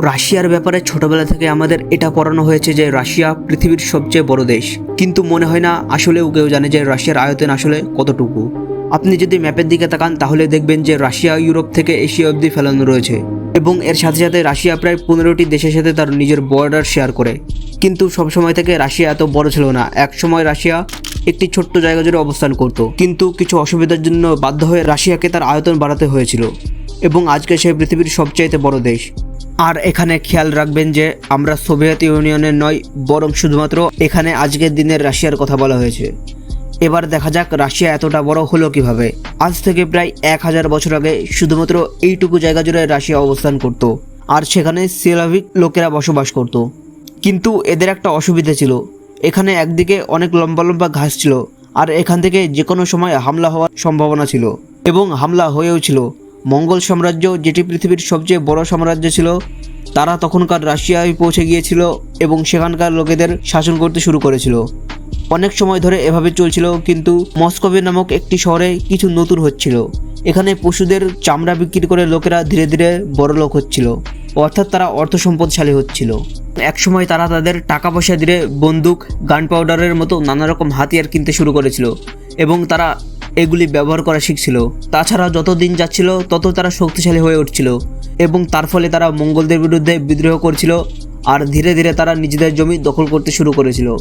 রাশিয়ার ব্যাপারে ছোটবেলা থেকে আমাদের এটা পড়ানো হয়েছে যে রাশিয়া পৃথিবীর সবচেয়ে বড় দেশ। কিন্তু মনে হয় না আসলেও কেউ জানে যে রাশিয়ার আয়তন আসলে কতটুকু। আপনি যদি ম্যাপের দিকে তাকান তাহলে দেখবেন যে রাশিয়া ইউরোপ থেকে এশিয়া অবধি ফেলানো রয়েছে। এবং এর সাথে সাথে রাশিয়া প্রায় পনেরোটি দেশের সাথে তার নিজের বর্ডার শেয়ার করে। কিন্তু সবসময় থেকে রাশিয়া এত বড় ছিল না। এক সময় রাশিয়া একটি ছোট্ট জায়গা জুড়ে অবস্থান করত। কিন্তু কিছু অসুবিধার জন্য বাধ্য হয়ে রাশিয়াকে তার আয়তন বাড়াতে হয়েছিল। এবং আজকে সে পৃথিবীর সবচাইতে বড় দেশ। আর এখানে খেয়াল রাখবেন যে আমরা সোভিয়েত ইউনিয়নের নয়, বরং শুধুমাত্র এখানে আজকের দিনের রাশিয়ার কথা বলা হয়েছে। এবার দেখা যাক রাশিয়া এতটা বড় হলো কীভাবে। আজ থেকে প্রায় এক হাজার বছর আগে শুধুমাত্র এইটুকু জায়গা জুড়ে রাশিয়া অবস্থান করত, আর সেখানে সেলাভিক লোকেরা বসবাস করত। কিন্তু এদের একটা অসুবিধা ছিল। এখানে একদিকে অনেক লম্বা লম্বা ঘাস ছিল, আর এখান থেকে যে কোনো সময় হামলা হওয়ার সম্ভাবনা ছিল এবং হামলা হয়েও ছিল। মঙ্গল সাম্রাজ্য, যেটি পৃথিবীর সবচেয়ে বড় সাম্রাজ্য ছিল তারা তখনকার রাশিয়ায় পৌঁছে গিয়েছিল এবং সেখানকার লোকেদের শাসন করতে শুরু করেছিল। অনেক সময় ধরে এভাবে চলছিল, কিন্তু মস্কোভে নামক একটি শহরে কিছু নতুন হচ্ছিল। এখানে পশুদের চামড়া বিক্রি করে লোকেরা ধীরে ধীরে বড় লোক হচ্ছিল। অর্থাৎ তারা অর্থ সম্পদশালী হচ্ছিল। একসময় তারা তাদের টাকা পয়সা দিয়ে বন্দুক, গান পাউডারের মতো নানা রকম হাতিয়ার কিনতে শুরু করেছিল এবং তারা এগুলি ব্যবহার করা শিখছিল। তাছাড়া যত দিন যাচ্ছিল, তত তারা শক্তিশালী হয়ে উঠছিল এবং তার ফলে তারা মঙ্গলদের বিরুদ্ধে বিদ্রোহ করছিল আর ধীরে ধীরে তারা নিজেদের জমি দখল করতে শুরু করেছিল।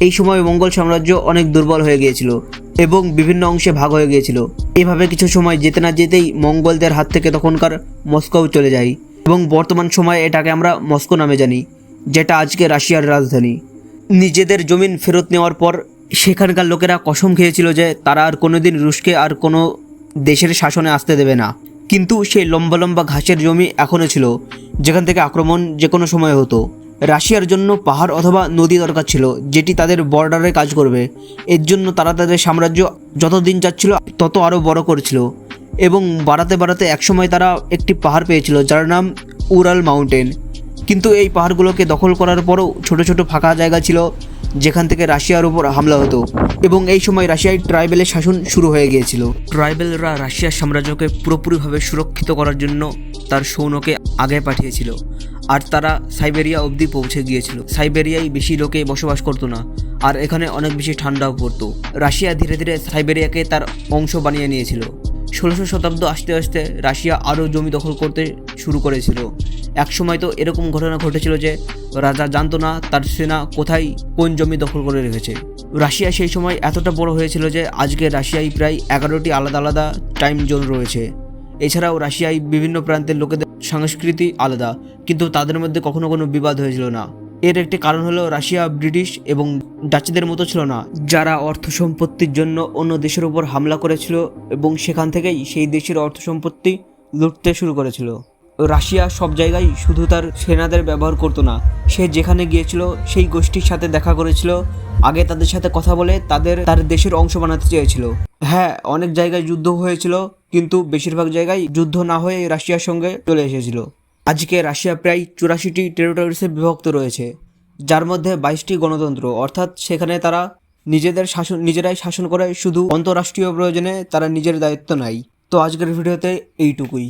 এই সময় মঙ্গল সাম্রাজ্য অনেক দুর্বল হয়ে গিয়েছিল এবং বিভিন্ন অংশে ভাগ হয়ে গিয়েছিল। এভাবে কিছু সময় যেতে না যেতেই মঙ্গলদের হাত থেকে তখনকার মস্কো চলে যায়। এবং বর্তমান সময়ে এটাকে আমরা মস্কো নামে জানি, যেটা আজকে রাশিয়ার রাজধানী। নিজেদের জমিন ফেরত নেওয়ার পর সেখানকার লোকেরা কসম খেয়েছিল যে তারা আর কোনোদিন রুশকে আর কোনো দেশের শাসনে আসতে দেবে না। কিন্তু সেই লম্বা লম্বা ঘাসের জমি এখনও ছিল, যেখান থেকে আক্রমণ যে কোনো সময় হতো। রাশিয়ার জন্য পাহাড় অথবা নদী দরকার ছিল, যেটি তাদের বর্ডারে কাজ করবে। এর জন্য তারা তাদের সাম্রাজ্য যত দিন যাচ্ছিল তত আরও বড় করছিল। এবং বাড়াতে বাড়াতে একসময় তারা একটি পাহাড় পেয়েছিল, যার নাম উরাল মাউন্টেন। কিন্তু এই পাহাড়গুলোকে দখল করার পরও ছোট ছোট ফাঁকা জায়গা ছিল, যেখান থেকে রাশিয়ার উপর হামলা হতো এবং এই সময় রাশিয়ায় ট্রাইবেলের শাসন শুরু হয়ে গিয়েছিল। ট্রাইবেলরা রাশিয়ার সাম্রাজ্যকে পুরোপুরিভাবে সুরক্ষিত করার জন্য তার সৈন্যকে আগে পাঠিয়েছিল, আর তারা সাইবেরিয়া অবধি পৌঁছে গিয়েছিল। সাইবেরিয়ায় বেশি লোকে বসবাস করতো না, আর এখানে অনেক বেশি ঠান্ডাও পড়তো। রাশিয়া ধীরে ধীরে সাইবেরিয়াকে তার অংশ বানিয়ে নিয়েছিল। ষোলোশো শতাব্দ আসতে আসতে রাশিয়া আরও জমি দখল করতে শুরু করেছিল। একসময় তো এরকম ঘটনা ঘটেছিল যে রাজা জানতো না তার সেনা কোথায় কোন জমি দখল করে রেখেছে। রাশিয়া সেই সময় এতটা বড় হয়েছিল যে আজকে রাশিয়ায় প্রায় এগারোটি আলাদা আলাদা টাইম জোন রয়েছে। এছাড়াও রাশিয়ায় বিভিন্ন প্রান্তের লোকেদের সংস্কৃতি আলাদা, কিন্তু তাদের মধ্যে কখনো কোনো বিবাদ হয়েছিল না। এর একটি কারণ হলো রাশিয়া, ব্রিটিশ এবং ডাচদের মতো ছিল না, যারা অর্থ সম্পত্তির জন্য অন্য দেশের উপর হামলা করেছিল এবং সেখান থেকেই সেই দেশের অর্থ সম্পত্তি লুটতে শুরু করেছিল। রাশিয়া সব জায়গায় শুধু তার সেনাদের ব্যবহার করতো না, সে যেখানে গিয়েছিল সেই গোষ্ঠীর সাথে দেখা করেছিল, আগে তাদের সাথে কথা বলে তাদের, তার দেশের অংশ বানাতে চেয়েছিল। হ্যাঁ অনেক জায়গায় যুদ্ধ হয়েছিল, কিন্তু বেশিরভাগ জায়গায় যুদ্ধ না হয়ে রাশিয়ার সঙ্গে চলে এসেছিল। আজকে রাশিয়া প্রায় চুরাশিটি টেরিটরিসে বিভক্ত রয়েছে, যার মধ্যে বাইশটি গণতন্ত্র। অর্থাৎ সেখানে তারা নিজেদের শাসন নিজেরাই শাসন করে, শুধু অন্তরাষ্ট্রীয় প্রয়োজনে তারা নিজের দায়িত্ব নেয়। তো আজকের ভিডিওতে এইটুকুই।